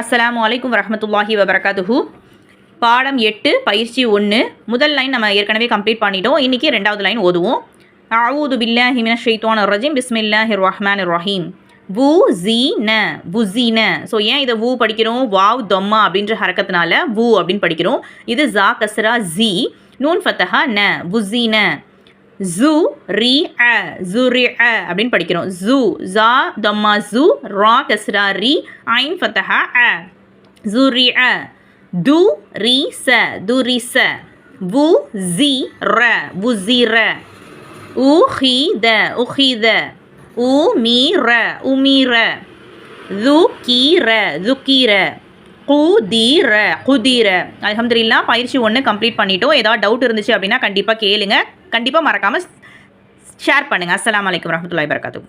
அஸ்லாம் அலைக்கும் வரமத்துல்லாஹி வபரகாத்துஹு. பாடம் எட்டு பயிற்சி ஒன்று முதல் லைன் நம்ம ஏற்கனவே கம்ப்ளீட் பண்ணிட்டோம். இன்றைக்கி ரெண்டாவது லைன் ஓதுவோம். அவுது ஹிமின மின ரஜிம் ரஜீம். பிஸ்மில்லாஹிர் ரஹ்மான் ரஹீம். வு ஜி ந. வுசீன ஸோ ஏன் இதை வூ படிக்கிறோம்? வாவ் தொம்மா அப்படின்ற ஹரக்கத்தினால வூ அப்படின்னு படிக்கிறோம். இது ஜா கஸ்ரா ஜி நூன் ஃபத்தஹா ந. வுசீன ஜூ ரி அ ஜு ரி அ அப்படின்னு படிக்கிறோம். ஜூ ஜா தம்மா ஜூ ரா கஸ்ரா ரி ஐன் ஃபத்தஹா அ ஜு ரி அ து ரி ச து ரி ச வு ஜி ர வு ஜி ர உ ஹி த உ ஹி த உ மீ ர உ மீ ர து கீ ர து கீ ர குதீர குதீர. அல்ஹம்துலில்லா பயிற்சி ஒன்று கம்ப்ளீட் பண்ணிட்டோம். ஏதாவது டவுட் இருந்துச்சு அப்படின்னா கண்டிப்பாக கேளுங்க. கண்டிப்பாக மறக்காமல் ஷேர் பண்ணுங்கள் அஸ்லாம் வலைக்கம் வரஹ்மத்துல்லாஹி வபரகாத்துஹு.